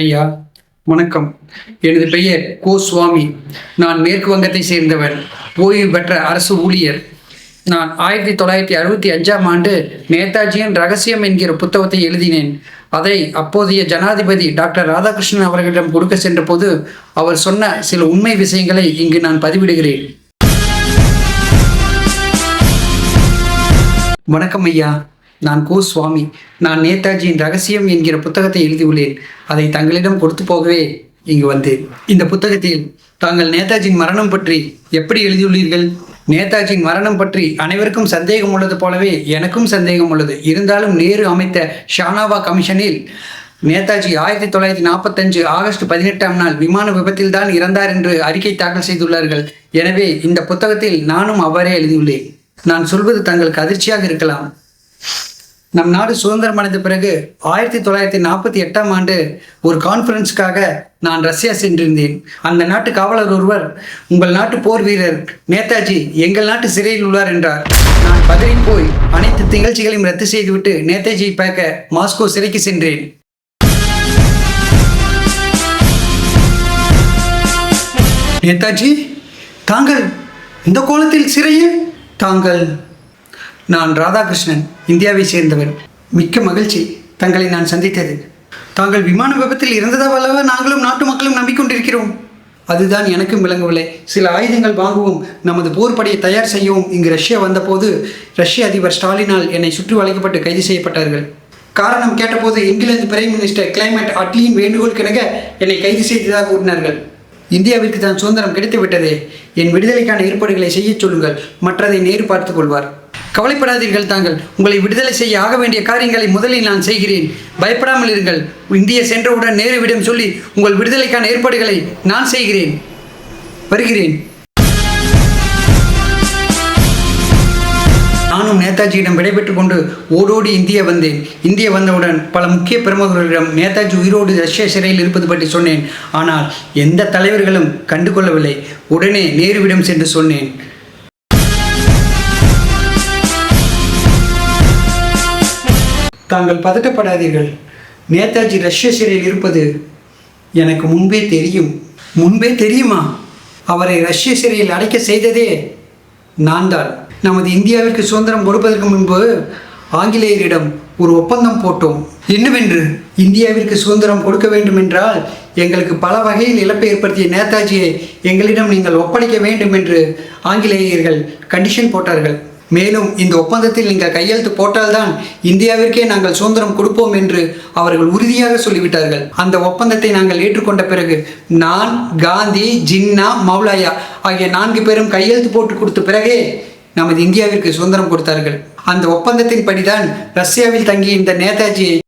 ஐயா வணக்கம். எனது பெயர் கோ சுவாமி. நான் மேற்கு வங்கத்தை சேர்ந்தவன். ஓய்வு பெற்ற அரசு ஊழியர். நான் ஆயிரத்தி தொள்ளாயிரத்தி அறுபத்தி அஞ்சாம் ஆண்டு நேதாஜியின் ரகசியம் என்கிற புத்தகத்தை எழுதினேன். அதை அப்போதைய ஜனாதிபதி டாக்டர் ராதாகிருஷ்ணன் அவர்களிடம் கொடுக்க சென்றபோது அவர் சொன்ன சில உண்மை விஷயங்களை இங்கு நான் பதிவிடுகிறேன். வணக்கம் ஐயா. நான் கு சுவாமி. நான் நேதாஜியின் ரகசியம் என்கிற புத்தகத்தை எழுதியுள்ளேன். அதை தங்களிடம் கொடுத்து போகவே இங்கு வந்தேன். இந்த புத்தகத்தில் தாங்கள் நேதாஜியின் மரணம் பற்றி எப்படி எழுதியுள்ளீர்கள்? நேதாஜியின் மரணம் பற்றி அனைவருக்கும் சந்தேகம் உள்ளது போலவே எனக்கும் சந்தேகம் உள்ளது. இருந்தாலும் நேரு அமைத்த ஷானாவா கமிஷனில் நேதாஜி ஆயிரத்தி தொள்ளாயிரத்தி நாற்பத்தஞ்சு ஆகஸ்ட் பதினெட்டாம் நாள் விமான விபத்தில் தான் இறந்தார் என்று அறிக்கை தாக்கல் செய்துள்ளார்கள். எனவே இந்த புத்தகத்தில் நானும் அவ்வாறே எழுதியுள்ளேன். நான் சொல்வது தங்களுக்கு அதிர்ச்சியாக இருக்கலாம். நம் நாடு சுதந்திரம் அடைந்த பிறகு ஆயிரத்தி தொள்ளாயிரத்தி நாற்பத்தி எட்டாம் ஆண்டு ஒரு கான்ஃபரன்ஸுக்காக நான் ரஷ்யா சென்றிருந்தேன். அந்த நாட்டு காவலர் ஒருவர் உங்கள் நாட்டு போர் வீரர் நேதாஜி எங்கள் நாட்டு சிறையில் உள்ளார் என்றார். நான் பதறி போய் அனைத்து நிகழ்ச்சிகளையும் ரத்து செய்துவிட்டு நேதாஜியை பார்க்க மாஸ்கோ சிறைக்கு சென்றேன். நேதாஜி தாங்கள் இந்த கோலத்தில் சிறையில்? தாங்கள். நான் ராதாகிருஷ்ணன். இந்தியாவை சேர்ந்தவர். மிக்க மகிழ்ச்சி தங்களை நான் சந்தித்தது. தாங்கள் விமான விபத்தில் இறந்ததாவல்லவா நாங்களும் நாட்டு மக்களும் நம்பிக்கொண்டிருக்கிறோம். அதுதான் எனக்கும் விளங்கவில்லை. சில ஆயுதங்கள் வாங்கவும் நமது போர் படையை தயார் செய்யவும் இங்கு ரஷ்யா வந்தபோது ரஷ்ய அதிபர் ஸ்டாலினால் என்னை சுற்றி வளைக்கப்பட்டு கைது செய்யப்பட்டார்கள். காரணம் கேட்டபோது இங்கிலாந்து பிரைம் மினிஸ்டர் கிளைமேட் அட்லியின் வேண்டுகோள் கிணங்க என்னை கைது செய்ததாக கூறினார்கள். இந்தியாவிற்கு தான் சுதந்திரம் கிடைத்துவிட்டதே. என் விடுதலைக்கான ஏற்பாடுகளை செய்யச் சொல்லுங்கள். மற்றதை நேரு பார்த்துக் கொள்வார். கவலைப்படாதீர்கள் தாங்கள். உங்களை விடுதலை செய்ய ஆக வேண்டிய காரியங்களை முதலில் நான் செய்கிறேன். பயப்படாமல் இருங்கள். இந்திய சென்றவுடன் நேருவிடம் சொல்லி உங்கள் விடுதலைக்கான ஏற்பாடுகளை நான் செய்கிறேன். வருகிறேன். நானும் நேதாஜியிடம் விடைபெற்றுக் கொண்டு ஓடோடி இந்தியா வந்தேன். இந்தியா வந்தவுடன் பல முக்கிய பிரமுகர்களிடம் நேதாஜி உயிரோடு ரஷ்ய சிறையில் இருப்பது பற்றி சொன்னேன். ஆனால் எந்த தலைவர்களும் கண்டுகொள்ளவில்லை. உடனே நேருவிடம் சென்று சொன்னேன். தாங்கள் பதட்டப்படாதீர்கள். நேதாஜி ரஷ்ய சிறையில் இருப்பது எனக்கு முன்பே தெரியும். முன்பே தெரியுமா? அவரை ரஷ்ய சிறையில் அடைக்க செய்ததே நான் தான் நமது இந்தியாவிற்கு சுதந்திரம் கொடுப்பதற்கு முன்பு ஆங்கிலேயரிடம் ஒரு ஒப்பந்தம் போட்டோம். என்னவென்று? இந்தியாவிற்கு சுதந்திரம் கொடுக்க வேண்டும் என்றால் எங்களுக்கு பல வகையில் இழப்பை ஏற்படுத்திய நேதாஜியை எங்களிடம் நீங்கள் ஒப்படைக்க வேண்டும் என்று ஆங்கிலேயர்கள் கண்டிஷன் போட்டார்கள். மேலும் இந்த ஒப்பந்தத்தில் நீங்கள் கையெழுத்து போட்டால்தான் இந்தியாவிற்கே நாங்கள் சுதந்திரம் கொடுப்போம் என்று அவர்கள் உறுதியாக சொல்லிவிட்டார்கள். அந்த ஒப்பந்தத்தை நாங்கள் ஏற்றுக்கொண்ட பிறகு நான் காந்தி ஜின்னா மௌலாயா ஆகிய நான்கு பேரும் கையெழுத்து போட்டு கொடுத்த பிறகே நமது இந்தியாவிற்கு சுதந்திரம் கொடுத்தார்கள். அந்த ஒப்பந்தத்தின் படிதான் ரஷ்யாவில் தங்கிய இந்த நேதாஜியை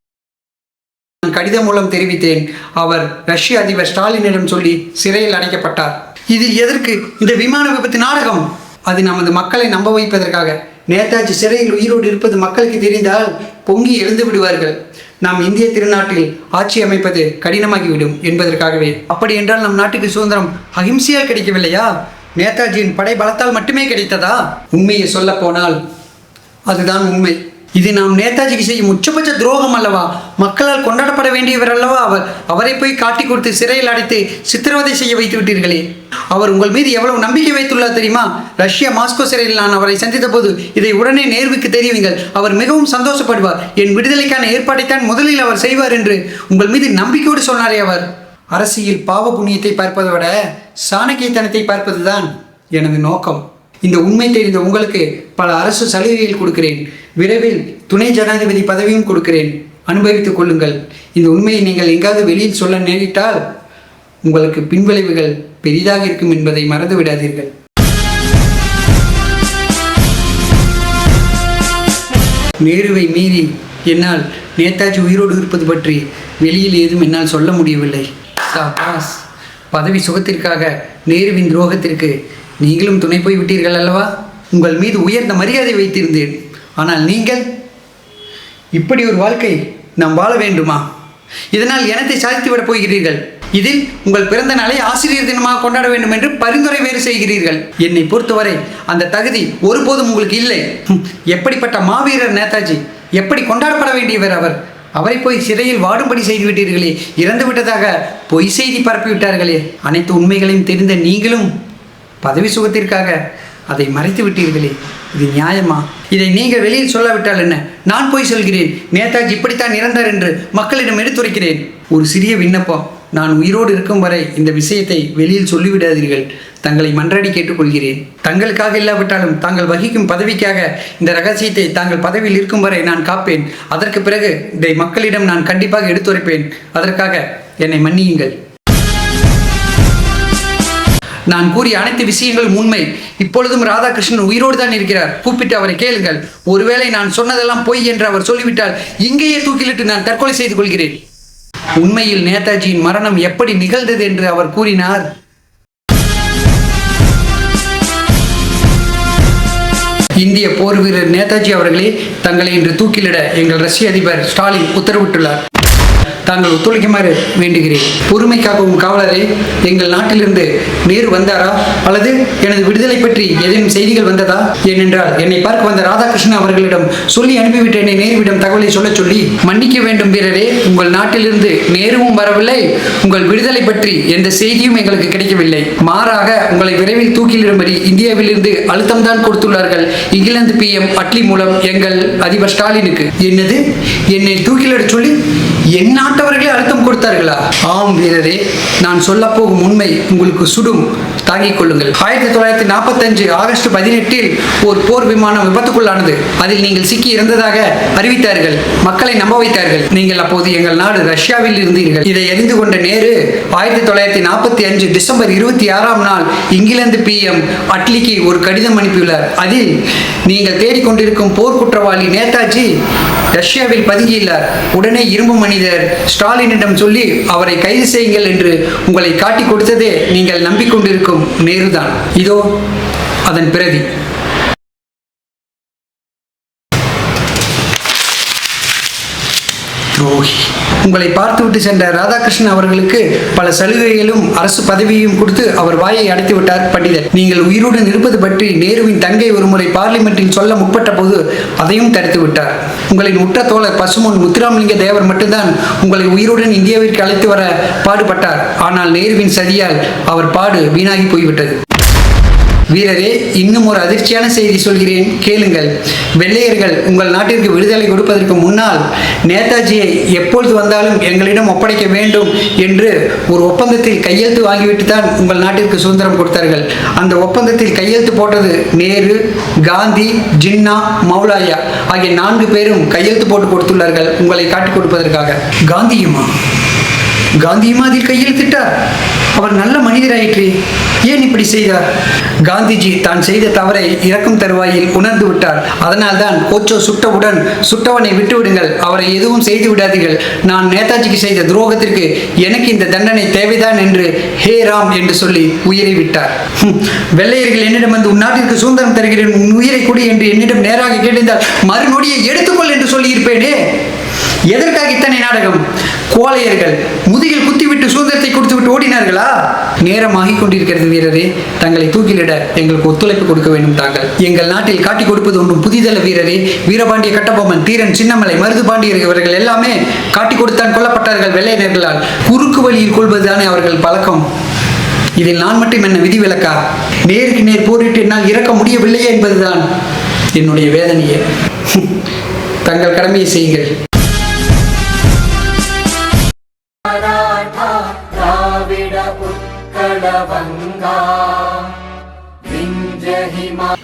நான் கடிதம் மூலம் தெரிவித்தேன். அவர் ரஷ்ய அதிபர் ஸ்டாலினிடம் சொல்லி சிறையில் அடைக்கப்பட்டார். இதில் எதற்கு? இந்த விமான விபத்து நாடகம். அது நமது மக்களை நம்ப வைப்பதற்காக. நேதாஜி சிறையில் உயிரோடு இருப்பது மக்களுக்கு தெரிந்தால் பொங்கி எழுந்து விடுவார்கள். நாம் இந்திய திருநாட்டில் ஆட்சி அமைப்பது கடினமாகிவிடும் என்பதற்காகவே. அப்படி என்றால் நம் நாட்டுக்கு சுதந்திரம் அகிம்சையால் கிடைக்கவில்லையா? நேதாஜியின் படை பலத்தால் மட்டுமே கிடைத்ததா? உண்மையை சொல்ல போனால் அதுதான் உண்மை. இது நாம் நேதாஜிக்கு செய்யும் உச்சபட்ச துரோகம் அல்லவா? மக்களால் கொண்டாடப்பட வேண்டியவர் அல்லவா அவர்? அவரை போய் காட்டி கொடுத்து சிறையில் அடைத்து சித்திரவதை செய்ய வைத்து விட்டீர்களே. அவர் உங்கள் மீது எவ்வளவு நம்பிக்கை வைத்துள்ளார் தெரியுமா? ரஷ்யா மாஸ்கோ சிறையில் நான் அவரை சந்தித்த போது இதை உடனே நேர்வுக்கு தெரிவிங்கள். அவர் மிகவும் சந்தோஷப்படுவார். என் விடுதலைக்கான ஏற்பாட்டைத்தான் முதலில் அவர் செய்வார் என்று உங்கள் மீது நம்பிக்கையோடு சொன்னாரே அவர். அரசியல் பாவ புண்ணியத்தை பார்ப்பதை விட சாணக்கியத்தனத்தை பார்ப்பதுதான் எனது நோக்கம். இந்த உண்மை தெரிந்த உங்களுக்கு பல அரசு சலுகைகள் கொடுக்கிறேன். விரைவில் துணை ஜனாதிபதி பதவியும் கொடுக்கிறேன். அனுபவித்துக் கொள்ளுங்கள். இந்த உண்மையை நீங்கள் எங்காவது வெளியில் சொல்ல நேரிட்டால் உங்களுக்கு பின்விளைவுகள் பெரிதாக இருக்கும் என்பதை மறந்து விடாதீர்கள். நேருவை மீறி என்னால் நேதாஜி உயிரோடு இருப்பது பற்றி வெளியில் ஏதும் என்னால் சொல்ல முடியவில்லை. பதவி சுகத்திற்காக நேருவின் துரோகத்திற்கு நீங்களும் துணை போய் விட்டீர்கள் அல்லவா? உங்கள் மீது உயர்ந்த மரியாதை வைத்திருந்தேன். ஆனால் நீங்கள்? இப்படி ஒரு வாழ்க்கை நாம் வாழ வேண்டுமா? இதனால் எனத்தை சாதித்து விடப் போகிறீர்கள். இதில் உங்கள் பிறந்த நாளை ஆசிரியர் தினமாக கொண்டாட வேண்டும் என்று பரிந்துரை வேறு செய்கிறீர்கள். என்னை பொறுத்தவரை அந்த தகுதி ஒருபோதும் உங்களுக்கு இல்லை. எப்படிப்பட்ட மாவீரர் நேதாஜி? எப்படி கொண்டாடப்பட வேண்டியவர் அவர்? அவரை போய் சிறையில் வாடும்படி செய்து விட்டீர்களே. இறந்து விட்டதாக பொய் செய்தி பரப்பிவிட்டார்களே. அனைத்து உண்மைகளையும் தெரிந்த நீங்களும் பதவி சுகத்திற்காக அதை மறைத்து விட்டீர்களே இது நியாயமா? இதை நீங்கள் வெளியில் சொல்லாவிட்டால் என்ன? நான் போய் சொல்கிறேன். நேதாஜி இப்படித்தான் இறந்தார் என்று மக்களிடம் எடுத்துரைக்கிறேன். ஒரு சிறிய விண்ணப்பம். நான் உயிரோடு இருக்கும் வரை இந்த விஷயத்தை வெளியில் சொல்லிவிடாதீர்கள். தங்களை மன்றாடி கேட்டுக்கொள்கிறேன். தங்களுக்காக இல்லாவிட்டாலும் தாங்கள் வகிக்கும் பதவிக்காக இந்த ரகசியத்தை தாங்கள் பதவியில் இருக்கும் வரை நான் காப்பேன். அதற்கு பிறகு இதை மக்களிடம் நான் கண்டிப்பாக எடுத்துரைப்பேன். அதற்காக என்னை மன்னியுங்கள். நான் கூறிய அனைத்து விஷயங்களும் உண்மை. இப்பொழுதும் ராதாகிருஷ்ணன் உயிரோடு தான் இருக்கிறார். கூப்பிட்டு அவரை கேளுங்கள். ஒருவேளை நான் சொன்னதெல்லாம் பொய் என்று அவர் சொல்லிவிட்டால் இங்கேயே தூக்கிலிட்டு நான் தற்கொலை செய்து கொள்கிறேன். உண்மையில் நேதாஜியின் மரணம் எப்படி நிகழ்ந்தது என்று அவர் கூறினார். இந்திய போர் வீரர் நேதாஜி அவர்களே தங்களை இன்று தூக்கிலிட எங்கள் ரஷ்ய அதிபர் ஸ்டாலின் உத்தரவிட்டுள்ளார். தாங்கள் ஒத்துழைக்குமாறு வேண்டுகிறேன். பொறுமை காக்கும் காவலரே எங்கள் நாட்டிலிருந்து நேரு வந்தாரா? அல்லது எனது விடுதலை பற்றி ஏதேனும் செய்திகள் வந்ததா? ஏனென்றால் என்னை பார்க்க வந்த ராதாகிருஷ்ணன் அவர்களிடம் சொல்லி அனுப்பிவிட்டு என்னை நேருவிடம் தகவலை சொல்ல சொல்லி. மன்னிக்க வேண்டும் வீரரே உங்கள் நாட்டிலிருந்து நேருவும் வரவில்லை. உங்கள் விடுதலை பற்றி எந்த செய்தியும் எங்களுக்கு கிடைக்கவில்லை. மாறாக உங்களை விரைவில் தூக்கிலிடும்படி இந்தியாவிலிருந்து அழுத்தம் தான் கொடுத்துள்ளார்கள். இங்கிலாந்து பி எம் அட்லி மூலம் எங்கள் அதிபர் ஸ்டாலினுக்கு. என்னது? என்னை தூக்கிலிட சொல்லி என் நாட்டவர்களே அழுத்தம் கொடுத்தார்களா? ஆம் வீரரே நான் சொல்ல போகும் உண்மை உங்களுக்கு சுடும். தாங்கிக் கொள்ளுங்கள். ஆயிரத்தி தொள்ளாயிரத்தி நாற்பத்தஞ்சு ஆகஸ்ட் பதினெட்டில் ஒரு போர் விமானம் விபத்துக்குள்ளானது. அதில் நீங்கள் சிக்கி இறந்ததாக அறிவித்தார்கள். மக்களை நம்ப வைத்தார்கள். நீங்கள் அப்போது எங்கள் நாடு ரஷ்யாவில் இருந்தீர்கள். இதை அறிந்து கொண்ட நேரு ஆயிரத்தி தொள்ளாயிரத்தி நாற்பத்தி அஞ்சு டிசம்பர் இருபத்தி ஆறாம் நாள் இங்கிலாந்து பிஎம் அட்லிக்கு ஒரு கடிதம் அனுப்பியுள்ளார். அதில் நீங்கள் தேடிக்கொண்டிருக்கும் போர் குற்றவாளி நேதாஜி ரஷ்யாவில் பதுங்கியுள்ளார் உடனே இரும்பு மனிதர் ஸ்டாலினிடம் சொல்லி அவரை கைது செய்யுங்கள் என்று உங்களை காட்டிக் கொடுத்ததே நீங்கள் நம்பிக்கொண்டிருக்கும் நேருதான். இதோ அதன் பிரதி. துரோகி. உங்களை பார்த்துவிட்டு சென்ற ராதாகிருஷ்ணன் அவர்களுக்கு பல சலுகைகளும் அரசு பதவியையும் கொடுத்து அவர் வாயை அடைத்து விட்டார் பண்டிதர். நீங்கள் உயிருடன் இருப்பது பற்றி நேருவின் தங்கை ஒருமுறை பார்லிமெண்டில் சொல்ல முற்பட்ட போது அதையும் தடுத்து விட்டார். உங்களின் உற்ற தோழர் பசுமன் முத்துராமலிங்க தேவர் மட்டும்தான் உங்களை உயிருடன் இந்தியாவிற்கு அழைத்து வர பாடுபட்டார். ஆனால் நேருவின் சதியால் அவர் பாடு வீணாகி போய்விட்டது. வீரரே இன்னும் ஒரு அதிர்ச்சியான செய்தி சொல்கிறேன். கேளுங்கள். வெள்ளையர்கள் உங்கள் நாட்டிற்கு விடுதலை கொடுப்பதற்கு முன்னால் நேதாஜியை எப்பொழுது வந்தாலும் எங்களிடம் ஒப்படைக்க வேண்டும் என்று ஒரு ஒப்பந்தத்தில் கையெழுத்து வாங்கிவிட்டு தான் உங்கள் நாட்டிற்கு சுதந்திரம் கொடுத்தார்கள். அந்த ஒப்பந்தத்தில் கையெழுத்து போட்டது நேரு காந்தி ஜின்னா மௌலாயா ஆகிய நான்கு பேரும் கையெழுத்து போட்டு கொடுத்துள்ளார்கள் உங்களை காட்டிக் கொடுப்பதற்காக. காந்தியுமா? காந்தியுமா அதில் கையெழுத்திட்டார்? அவர் நல்ல மனிதராயிற்றே. ஏன் இப்படி செய்தார்? காந்திஜி தான் செய்த தவறை இறக்கும் தருவாயில் உணர்ந்து விட்டார். அதனால்தான் கோச்சோ சுட்டவுடன் சுட்டவனை விட்டுவிடுங்கள். அவரை எதுவும் செய்து விடாதீர்கள். நான் நேதாஜிக்கு செய்த துரோகத்திற்கு எனக்கு இந்த தண்டனை தேவைதான் என்று ஹே ராம் என்று சொல்லி உயிரை விட்டார். வெள்ளையர்கள் என்னிடம் வந்து உன் நாட்டிற்கு சுதந்திரம் தருகிறேன். உன் உயிரை கொடு என்று என்னிடம் நேராக கேட்டிருந்தால் மறுநொடியை எடுத்துக்கொள் என்று சொல்லியிருப்பேனே. எதற்காக இத்தனை நாடகம்? கோழையர்கள் முதுகில் குத்திவிட்டு சுதந்திரத்தை கொடுத்துவிட்டு ஓடினார்களா? நேரமாகிக் கொண்டிருக்கிறது வீரரே. தங்களை தூக்கிலிட எங்களுக்கு ஒத்துழைப்பு கொடுக்க வேண்டும் தாங்கள். எங்கள் நாட்டில் காட்டிக் கொடுப்பது ஒன்றும் புதிதல்ல வீரரே. வீரபாண்டிய கட்டபொம்மன் தீரன் சின்னமலை மருது பாண்டியர் இவர்கள் எல்லாமே காட்டிக் கொடுத்தான் கொல்லப்பட்டார்கள் வெள்ளையர்களால் குறுக்கு வழியில் கொள்வதுதானே அவர்கள் பழக்கம். இதில் நான் மட்டும் என்ன விதிவிலக்கா? நேருக்கு நேர் போரிட்டு என்னால் இறக்க முடியவில்லையே என்பதுதான் என்னுடைய வேதனையே. தங்கள் கடமையை செய்யுங்கள்.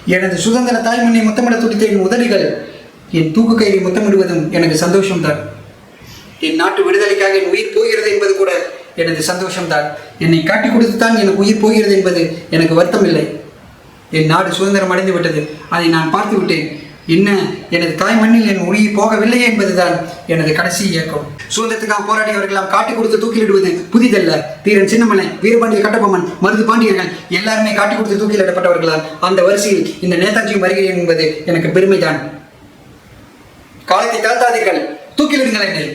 எனது சுதந்திர தாய்மண்ணை முத்தமிட துடித்த என் உதடுகள் என் தூக்கு கயிறை முத்தமிடுவதும் எனக்கு சந்தோஷம்தான். என் நாட்டு விடுதலைக்காக என் உயிர் போகிறது என்பது கூட எனது சந்தோஷம்தான். என்னை காட்டிக் கொடுத்துத்தான் எனக்கு உயிர் போகிறது என்பது எனக்கு வருத்தம் இல்லை. என் நாடு சுதந்திரம் அடைந்து விட்டது அதை நான் பார்த்து விட்டேன் என்ன? எனது தாய் மண்ணில் என் உயிர் போகவில்லையே என்பதுதான் எனது கடைசி இயக்கம். சுதந்திரத்துக்காக போராடியவர்களாம் காட்டி கொடுத்து தூக்கிலிடுவது புதிதல்ல. தீரன் சின்னமலை வீரபாண்டிய கட்டபொம்மன் மருது பாண்டியர்கள் எல்லாருமே காட்டி கொடுத்து தூக்கிலிடப்பட்டவர்களால் அந்த வரிசையில் இந்த நேதாஜியும் வருகிறேன் என்பது எனக்கு பெருமைதான். காலத்தை தாழ்த்தாதீர்கள். தூக்கிலிடுங்கள் என்னை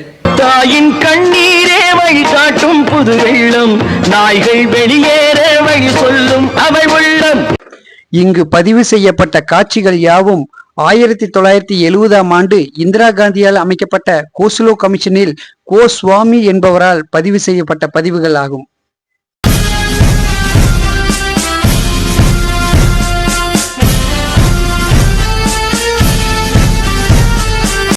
தாயின் கண்ணீரே வழி காட்டும் புது வெள்ளம். நாய்கள் வெளியேற வழி சொல்லும் அவள் உள்ளம். இங்கு பதிவு செய்யப்பட்ட காட்சிகள் யாவும் ஆயிரத்தி தொள்ளாயிரத்தி எழுவதாம் ஆண்டு இந்திரா காந்தியால் அமைக்கப்பட்ட கோஸ்லோ கமிஷனில் கோ சுவாமி என்பவரால் பதிவு செய்யப்பட்ட பதிவுகள் ஆகும்.